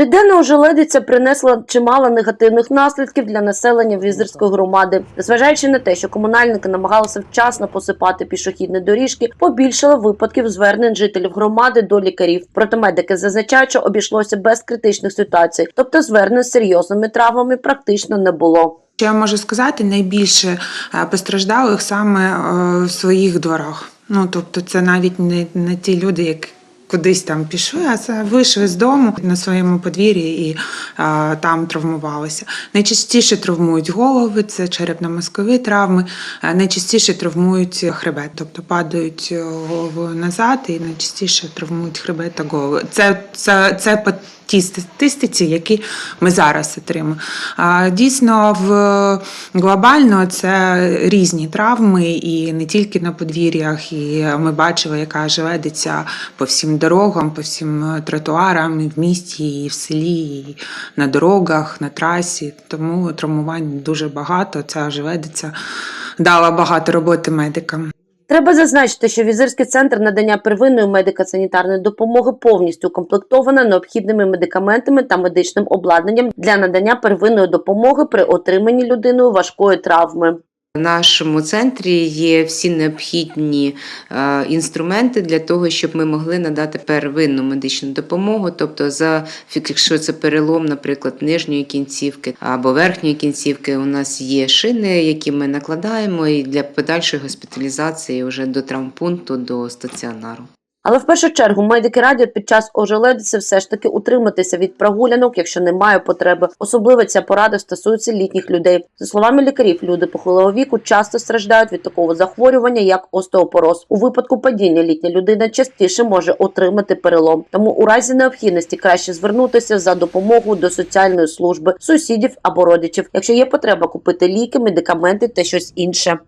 Триденна ожеледиця принесла чимало негативних наслідків для населення Візерської громади. Незважаючи на те, що комунальники намагалися вчасно посипати пішохідні доріжки, побільшало випадків звернень жителів громади до лікарів. Проте медики зазначають, що обійшлося без критичних ситуацій, тобто звернень з серйозними травмами практично не було. Що я можу сказати, найбільше е, постраждалих саме е, в своїх дворах. Ну тобто, це навіть не, не ті люди, які кудись там пішли, а це вийшли з дому на своєму подвір'ї і там травмувалися. Найчастіше травмують голови, це черепно-мозкові травми, е, найчастіше травмують хребет, тобто падають е, головою назад і найчастіше травмують хребет та голову. Це, це, це по тій статистиці, які ми зараз отримуємо. Дійсно, в глобально це різні травми, і не тільки на подвір'ях. І ми бачили, яка желедиться по всім дорогам, по всім тротуарам, і в місті, і в селі, і на дорогах, на трасі. Тому травмувань дуже багато. Ця живедиця дала багато роботи медикам. Треба зазначити, що візирський центр надання первинної медико-санітарної допомоги повністю укомплектовано необхідними медикаментами та медичним обладнанням для надання первинної допомоги при отриманні людиною важкої травми. В нашому центрі є всі необхідні е, інструменти для того, щоб ми могли надати первинну медичну допомогу. Тобто, за якщо це перелом, наприклад, нижньої кінцівки або верхньої кінцівки, у нас є шини, які ми накладаємо і для подальшої госпіталізації вже до травмпункту, до стаціонару. Але в першу чергу медики радять під час ожеледиці все ж таки утриматися від прогулянок, якщо немає потреби. Особливо ця порада стосується літніх людей. За словами лікарів, люди похилого віку часто страждають від такого захворювання, як остеопороз. У випадку падіння літня людина частіше може отримати перелом. Тому у разі необхідності краще звернутися за допомогою до соціальної служби, сусідів або родичів, якщо є потреба купити ліки, медикаменти та щось інше.